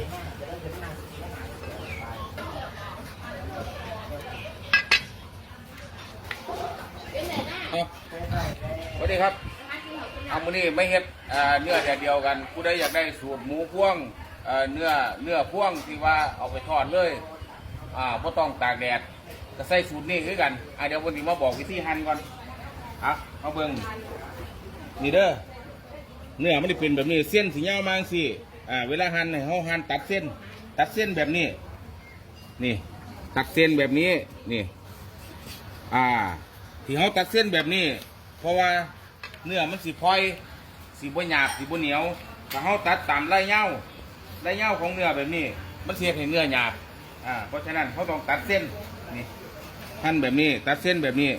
สวัสดีครับเอามือนี้ไม่เฮ็ดเนื้อแต่เดียวกันผู้ใดอยากได้สูตรหมูพ่วงเนื้อเนื้อพ่วงที่ว่าเอาไปทอดเลยอ่าบ่ต้องตากแดดก็ใส่สูตรนี้คือกันอ่าเดี๋ยววันนี้มาบอกวิธีหั่นก่อนอะมาเบิ่งนี่เด้อเนื้อมันจะเป็นแบบนี้เส้นสียามาจังซี่ อ่าเวลาหั่นให้เฮาหั่นตัดเส้น ตัดเส้นแบบนี้ นี่ ตัดเส้นแบบนี้นี่ อ่า ที่เขาตัดเส้นแบบนี้ เพราะว่าเนื้อมันสีพลอย สีบหยาบสีบเหนียวถ้าเขาตัดตามไล่เง่าไล่เง่าของเนื้อแบบนี้ มันเสียให้เนื้อหยาบอ่าเพราะฉะนั้นเขาต้องตัดเส้นนี่หั่นแบบนี้ ตัดเส้นแบบนี้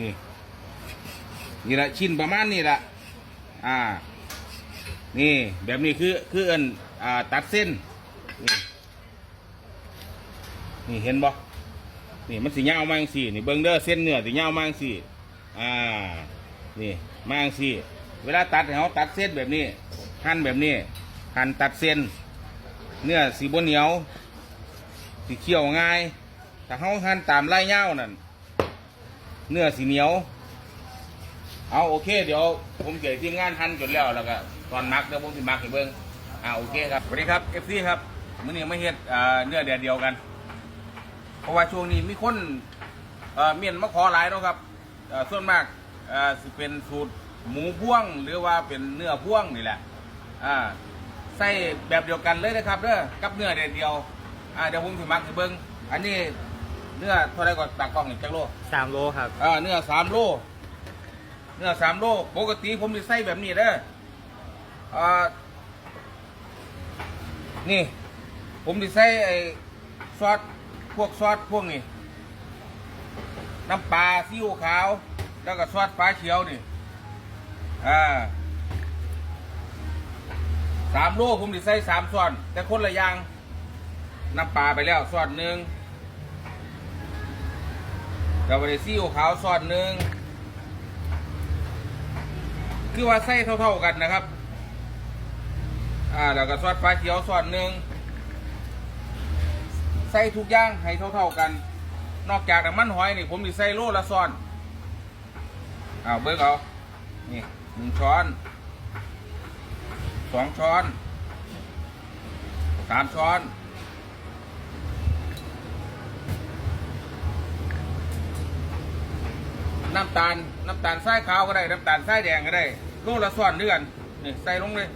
นี่นี่ละชิ้นประมาณนี้ละอ่า นี่แบบนี้คือคือเอินอ่าตัดเส้น นี่นี่เห็นบ่นี่มันสีเงามาจังสี่นี่เบิ้งเด้อเส้นเนื้อสีเงามาจังสี่อ่านี่มาจังสี่ เวลาตัดเขาตัดเส้นแบบนี้ หั่นแบบนี้ หั่นตัดเส้น เนื้อสีบนเหนียวสีเคี่ยวง่ายถ้าเขาหั่นตามไล่เงานั่นเนื้อสีเหนียว เอาโอเค เดี๋ยวผมเกี่ยทีมงานหั่นจนแล้วแล้วก็ ตอนมักเดี๋ยวผมสิมักให้เบิ้งอ่าโอเคครับสวัสดีครับเอฟซีครับมื้อนี้ไม่เฮ็ดอ่าเนื้อแดดเดียวกัน เพราะว่าช่วงนี้มีคนเอ่อเมียนมาขอหลายเนาะครับเอ่อส่วนมากเอ่อสิเป็นสูตรหมูพ่วงหรือว่าเป็นเนื้อพ่วงนี่แหละอ่าใส่แบบเดียวกันเลยนะครับเด้อกับเนื้อเดียวเดียวอ่าเดี๋ยวผมสิมักสิเบิ้งอันนี้เนื้อเท่าไรก็ตากล้องนี่จักโลสามโลครับอ่าเนื้อสามโล เนื้อสามโลปกติผมจะใส่แบบนี้เด้อ อ่านี่ ผมจะใส่ไอ้ซอสพวกซอสพวกนี้น้ำปลาซีอิ๊วขาว แล้วก็ซอสฟ้าเขียวนี่อ่าสามโลผมจะใส่สามส่วน แต่คนละอย่างน้ำปลาไปแล้วส่วนหนึ่งกับวันซีอิ๊วขาวซอสหนึ่งคือว่าใส่เท่า ๆกันนะครับ อ่าแล้วก็ซอสฟ้าเขียวซอสหนึ่งใส่ทุกอย่างให้เท่าๆกัน นอกจากน้ำมันหอยนี่ผมจะใส่โลละซอนอ้าวเบิกเอานี่หนึ่งช้อนสองช้อนสามช้อนน้ำตาล น้ำตาลทรายขาวก็ได้ น้ำตาลทรายแดงก็ได้ โลละส่วนเดือนนี่ใส่ลงเลย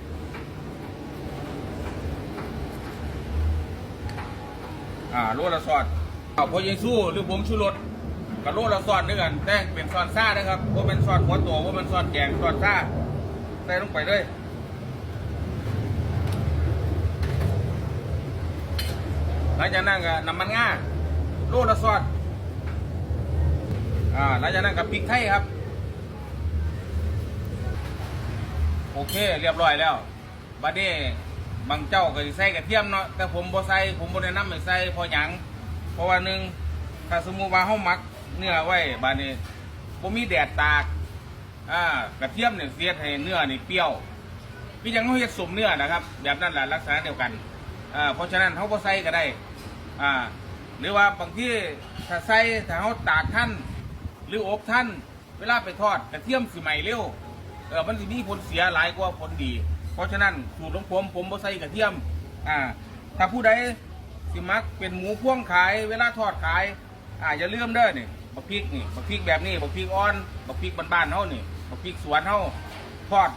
อ่าโลละส่วนเอาพอเยซูหรือผงชูรสกับโลละส่วนด้วยกันแต่เป็นซอนซ่านะครับว่าเป็นซอนหัวโตว่าเป็นซอนแกงซอนซ่าใส่ลงไปเลยหลังจากนั้นก็น้ำมันง่าโลละส่วนอ่าหลังจากนั้นกับพริกไทยครับ โอเค เรียบร้อยแล้วบัดนี้ บางเจ้าก็สิใส่กระเทียมเนาะแต่ผมบ่ใส่ผมบ่แนะนำให้ใส่เพอหยังเพราะว่าหนึ่งถ้าสมมุติว่าเฮาหมักเนื้อไว้บัดนี้บ่มีแดดตากอ่ากระเทียมเนี่ยเสียดให้เนื้อนี่เปรี้ยวพี่ยังเฮาเฮ็ดสมเนื้อนะครับ แบบนั้นแหละลักษณะเดียวกันอ่าเพราะฉะนั้นเฮาบ่ใส่ก็ได้อ่าหรือว่าบางที่ถ้าใส่ถ้าเฮาตากท่านหรืออบท่านเวลาไปทอดกระเทียมสิใหม่เร็วเออมันสิมีผลเสียหลายกว่าผลดี เพราะฉะนั้นสูตรของผมผมบ่ใส่กระเทียมอ่าถ้าผู้ใดสิมักเป็นหมูพ่วงขาย เวลาทอดขายอ่าอย่าลืมเด้อนี่บักพริกนี่บักพริกแบบนี้บักพริกอ่อนบักพริกบ้านๆเฮานี่บักพริกสวนเฮาทอด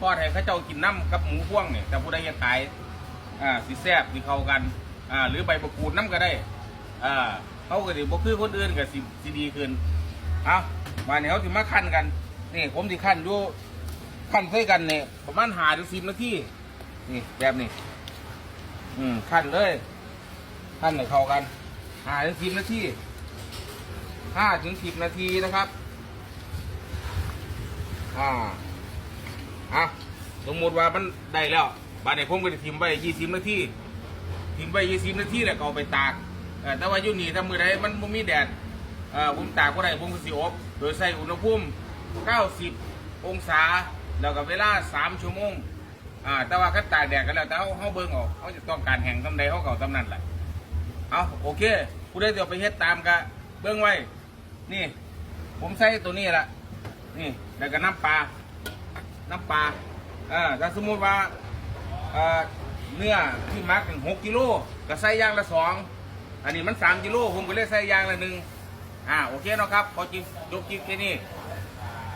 ทอดให้เขาเจ้ากินน้ำกับหมูพ่วงนี่แต่ผู้ใดอยากขายอ่าสิแซ่บสิเข้ากันอ่าหรือใบมะกูดน้ำก็ได้อ่าเขาก็สิบ่คือคนอื่นก็สิสิดีขึ้นเอามาเนี่ยเขาสิมาขั้นกันนี่ผมสิขั้นดู ขั้นใส่กันเนี่ยประมาณหาถึงสิบนาทีนี่แบบนี้ อืมขั้นเลยขั้นให้เข้ากันหาถึงสิบนาทีห้าถึงสิบนาทีนะครับ อ่าอะสมมติว่ามันได้แล้วบาดนี้ผมก็จะทิมไว้ยี่สิบนาทีทิ้งไปยี่สิบนาทีแล้วก็เอาไปตากอ่อแต่ว่าอยู่นี่ถ้ามือใดมันบ่มีแดดอ่อผมตากก็ได้ผมก็สิอบ โดยใส่อุณหภูมิ 90 องศา แล้วก็เวลา3ชั่วโมงอ่าแต่ว่าก็ตากแดดกันแล้วแต่เขาเขาเบิ่งออกเขาจะต้องการแห่งตำใดเขาเก่าตำนั้นแหละเอาโอเคผู้ใดจะไปเฮ็ดตามกะเบิ่งไว้ นี่ ผมใส่ตัวนี้ละนี่แล้วก็น้ำปลาน้ำปลาเออถ้าสมมติว่าอ่อเนื้อที่มักหกกิโลก็ใส่ย่างละสองอันนี้มันสามกิโลผมก็เลยใส่ย่างละหนึ่งอ่าโอเคเนาะครับพอจิบจบจิบแค่นี้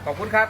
ขอบคุณครับ